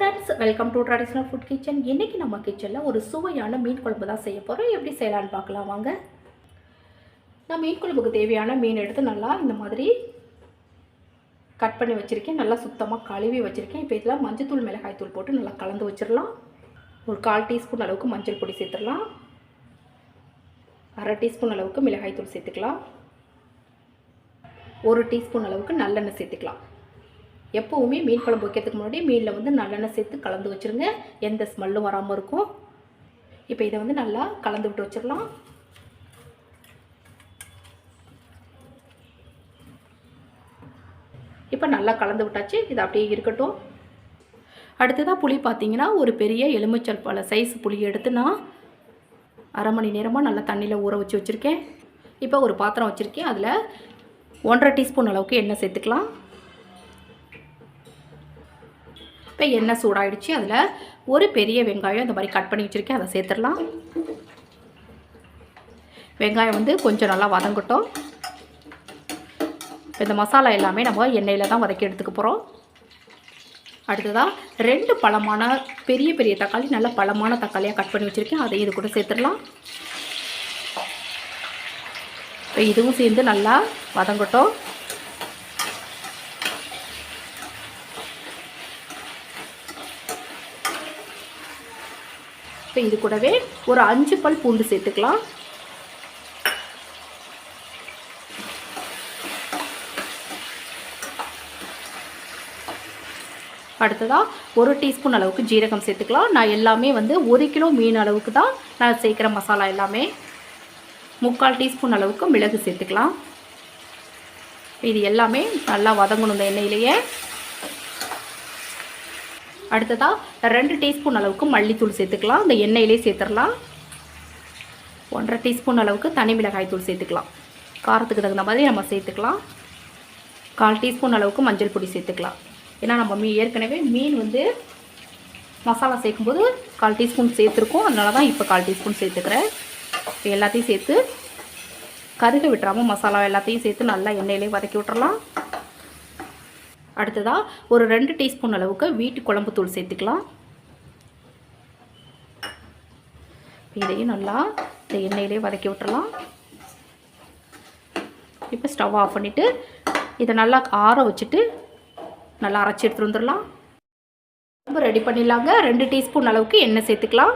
Friends welcome to traditional food kitchen இன்றைக்கி நம்ம கிச்சனில் ஒரு சுவையான மீன் குழம்பு தான் செய்ய போகிறோம் எப்படி செய்யலான்னு பார்க்கலாம் வாங்க. நான் மீன் குழம்புக்கு தேவையான மீன் எடுத்து நல்லா இந்த மாதிரி கட் பண்ணி வச்சுருக்கேன். நல்லா சுத்தமாக கழுவி வச்சுருக்கேன். இப்போ இதில் மஞ்சத்தூள் மிளகாய் தூள் போட்டு நல்லா கலந்து வச்சிடலாம். ஒரு கால் டீஸ்பூன் அளவுக்கு மஞ்சள் பொடி சேர்த்துடலாம். அரை டீஸ்பூன் அளவுக்கு மிளகாய் தூள் சேர்த்துக்கலாம். ஒரு டீஸ்பூன் அளவுக்கு நல்லெண்ணெய் சேர்த்துக்கலாம். எப்போவுமே மீன் குழம்பு வைக்கிறதுக்கு முன்னாடி மீனில் வந்து நல்லெண்ணெய் சேர்த்து கலந்து வச்சுருங்க. எந்த ஸ்மெல்லும் வராமல் இருக்கும். இப்போ இதை வந்து நல்லா கலந்து விட்டு வச்சிடலாம். இப்போ நல்லா கலந்து விட்டாச்சு. இது அப்படியே இருக்கட்டும். அடுத்ததாக புளி பார்த்தீங்கன்னா ஒரு பெரிய எலுமிச்சல் பழ சைஸ் புளி எடுத்து நான் அரை மணி நேரமாக நல்லா தண்ணியில் ஊற வச்சு வச்சுருக்கேன். இப்போ ஒரு பாத்திரம் வச்சுருக்கேன். அதில் ஒன்றரை டீஸ்பூன் அளவுக்கு எண்ணெய் சேர்த்துக்கலாம். இப்போ எண்ணெய் சூடாயிடுச்சு. அதில் ஒரு பெரிய வெங்காயம் இந்த மாதிரி கட் பண்ணி வச்சுருக்கேன். அதை சேர்த்துடலாம். வெங்காயம் வந்து கொஞ்சம் நல்லா வதங்கட்டும். இப்போ இந்த மசாலா எல்லாமே நம்ம எண்ணெயில் தான் வதக்கி எடுத்துக்க போகிறோம் அடுத்ததாக ரெண்டு பழமான பெரிய பெரிய தக்காளி நல்ல பழமான தக்காளியாக கட் பண்ணி வச்சுருக்கேன். அதை இது கூட சேர்த்துடலாம். இப்போ இதுவும் சேர்ந்து நல்லா வதங்கட்டும். இப்போ இது கூடவே ஒரு அஞ்சு பல் பூண்டு சேர்த்துக்கலாம். அடுத்ததாக ஒரு டீஸ்பூன் அளவுக்கு ஜீரகம் சேர்த்துக்கலாம். நான் எல்லாமே வந்து ஒரு கிலோ மீன் அளவுக்கு தான் நான் சேர்க்குற மசாலா எல்லாமே. முக்கால் டீஸ்பூன் அளவுக்கு மிளகு சேர்த்துக்கலாம். இது எல்லாமே நல்லா வதங்கணும் இந்த எண்ணெயிலேயே. அடுத்ததாக ரெண்டு டீஸ்பூன் அளவுக்கு மல்லித்தூள் சேர்த்துக்கலாம். இந்த எண்ணெயிலே சேர்த்துடலாம். ஒன்றரை டீஸ்பூன் அளவுக்கு தனி மிளகாய் தூள் சேர்த்துக்கலாம். காரத்துக்கு தகுந்த மாதிரி நம்ம சேர்த்துக்கலாம். கால் டீஸ்பூன் அளவுக்கு மஞ்சள் பொடி சேர்த்துக்கலாம். ஏன்னா நம்ம மீ ஏற்கனவே மீன் வந்து மசாலா சேர்க்கும்போது கால் டீஸ்பூன் சேர்த்துருக்கோம். அதனால தான் இப்போ கால் டீஸ்பூன் சேர்த்துக்கிறேன். இப்போ எல்லாத்தையும் சேர்த்து கருக விட்டுறாமல் மசாலா எல்லாத்தையும் சேர்த்து நல்லா எண்ணெயிலே வதக்கி விட்டுறலாம். அடுத்ததாக ஒரு ரெண்டு டீஸ்பூன் அளவுக்கு வீட்டு குழம்பு தூள் சேர்த்துக்கலாம். இதையும் நல்லா இந்த எண்ணெயிலே வதக்கி விட்டுறலாம். இப்போ ஸ்டவ் ஆஃப் பண்ணிவிட்டு இதை நல்லா ஆற வச்சுட்டு நல்லா அரைச்சி எடுத்துகிட்டு வந்துடலாம். ரொம்ப ரெடி பண்ணிடலாங்க. ரெண்டு டீஸ்பூன் அளவுக்கு எண்ணெய் சேர்த்துக்கலாம்.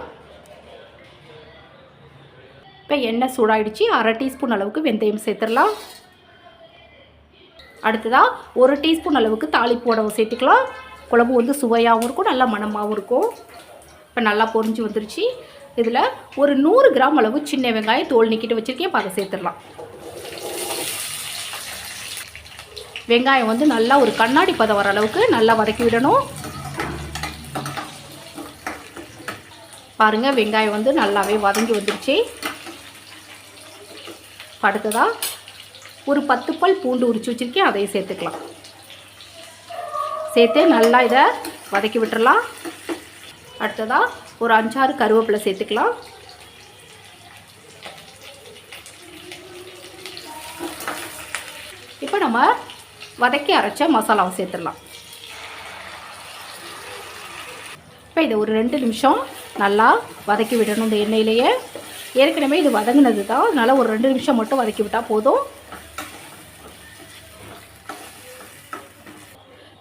இப்போ எண்ணெய் சூடாயிடுச்சு. அரை டீஸ்பூன் அளவுக்கு வெந்தயம் சேர்த்துடலாம். அடுத்ததாக ஒரு டீஸ்பூன் அளவுக்கு தாளிப்பு சேர்த்துக்கலாம். குழம்பு வந்து சுவையாகவும் இருக்கும் நல்லா மணமாகவும் இருக்கும். இப்போ நல்லா பொறிஞ்சு வந்துருச்சு. இதில் ஒரு நூறு கிராம் அளவு சின்ன வெங்காயம் தோல் நிக்கிட்டு வச்சுருக்கேன். இப்போ அதை சேர்த்துடலாம். வெங்காயம் வந்து நல்லா ஒரு கண்ணாடி பதம் வர அளவுக்கு நல்லா வதக்கி விடணும். பாருங்கள் வெங்காயம் வந்து நல்லாவே வதங்கி வந்துருச்சு. அடுத்ததாக ஒரு பத்து பல் பூண்டு உரிச்சு வச்சுருக்கேன் அதையும் சேர்த்துக்கலாம். சேர்த்து நல்லா இதை வதக்கி விட்டுறலாம். அடுத்ததாக ஒரு அஞ்சாறு கருவேப்பிலை சேர்த்துக்கலாம். இப்போ நம்ம வதக்கி அரைச்ச மசாலாவை சேர்த்துடலாம். இப்போ இதை ஒரு ரெண்டு நிமிஷம் நல்லா வதக்கி விடணும் இந்த எண்ணெயிலேயே. ஏற்கனவே இது வதங்கினது தான் அதனால் ஒரு ரெண்டு நிமிஷம் மட்டும் வதக்கி விட்டால் போதும்.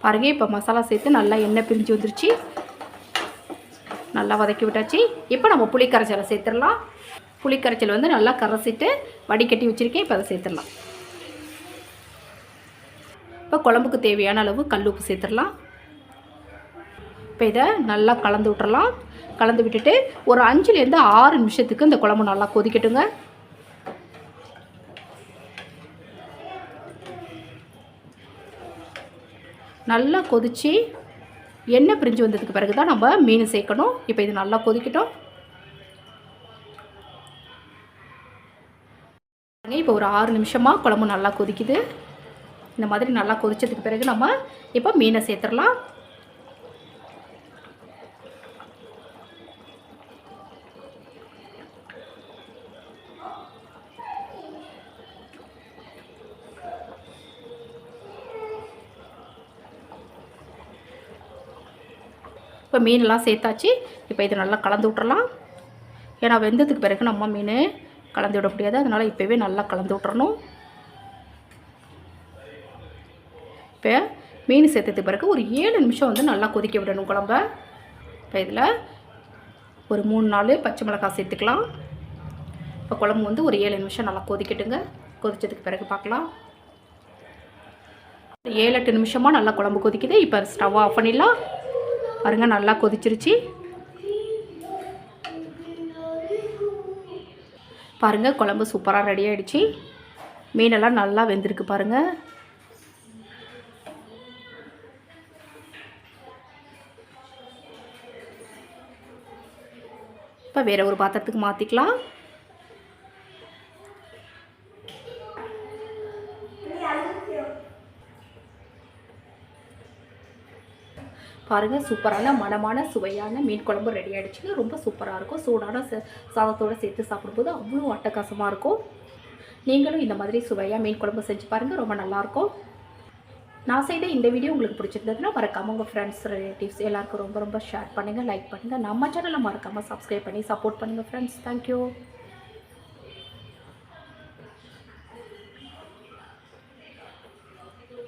பாருங்க இப்போ மசாலா சேர்த்து நல்லா எண்ணெய் பிரிஞ்சு வந்துருச்சு. நல்லா வதக்கி விட்டாச்சு. இப்போ நம்ம புளிக்கரைச்சலை சேர்த்துடலாம். புளிக்கரைச்சல் வந்து நல்லா கரைச்சிட்டு வடிகட்டி வச்சுருக்கேன். இப்போ அதை சேர்த்துடலாம். இப்போ குழம்புக்கு தேவையான அளவு கல் உப்பு சேர்த்துடலாம். இப்போ இதை நல்லா கலந்து விட்டுறலாம் கலந்து விட்டுட்டு ஒரு அஞ்சுலேருந்து ஆறு நிமிஷத்துக்கு இந்த குழம்பு நல்லா கொதிக்கட்டுங்க. நல்லா கொதித்து எண்ணெய் பிரிஞ்சு வந்ததுக்கு பிறகு தான் நம்ம மீன் சேர்க்கணும். இப்போ இது நல்லா கொதிக்கட்டும். இப்போ ஒரு ஆறு நிமிஷமாக குழம்பு நல்லா கொதிக்குது. இந்த மாதிரி நல்லா கொதித்ததுக்கு பிறகு நம்ம இப்போ மீனை சேர்த்துடலாம். இப்போ மீனெல்லாம் சேர்த்தாச்சு. இப்போ இது நல்லா கலந்து விட்றலாம் ஏன்னா வெந்ததுக்கு பிறகு நம்ம மீன் கலந்து விட முடியாது. அதனால் இப்போவே நல்லா கலந்து விட்றணும் இப்போ மீன் சேர்த்ததுக்கு பிறகு ஒரு ஏழு நிமிஷம் வந்து நல்லா கொதிக்க விடணும் குழம்ப. இப்போ இதில் ஒரு மூணு நாலு பச்சை மிளகாய் சேர்த்துக்கலாம். இப்போ குழம்பு வந்து ஒரு ஏழு நிமிஷம் நல்லா கொதிக்கட்டுங்க. கொதித்ததுக்கு பிறகு பார்க்கலாம். ஏழு எட்டு நிமிஷமாக நல்லா குழம்பு கொதிக்குது. இப்போ ஸ்டவ் ஆஃப் பண்ணிடலாம். பாருங்க நல்லா கொதிச்சிருச்சு. பாருங்கள் குழம்பு சூப்பராக ரெடி ஆகிடுச்சு மீனெல்லாம் நல்லா வெந்திருக்கு பாருங்கள் இப்போ வேறு ஒரு பாத்திரத்துக்கு மாற்றிக்கலாம் பாருங்கள் சூப்பரான மனமான சுவையான மீன் குழம்பு ரெடி ஆகிடுச்சுங்க ரொம்ப சூப்பராக இருக்கும். சூடான ச- சாதத்தோடு சேர்த்து சாப்பிடும்போது அவ்வளோ அட்டகாசமாக இருக்கும். நீங்களும் இந்த மாதிரி சுவையாக மீன் குழம்பு செஞ்சு பாருங்கள் ரொம்ப நல்லாயிருக்கும் நான் செய்த இந்த வீடியோ உங்களுக்கு பிடிச்சிருந்ததுன்னா மறக்காமல் உங்கள் ஃப்ரெண்ட்ஸ் ரிலேட்டிவ்ஸ் எல்லாருக்கும் ரொம்ப ரொம்ப ஷேர் பண்ணுங்கள் லைக் பண்ணுங்கள் நம்ம சேனலை மறக்காமல் சப்ஸ்கிரைப் பண்ணி சப்போர்ட் பண்ணுங்கள் ஃப்ரெண்ட்ஸ் தேங்க்யூ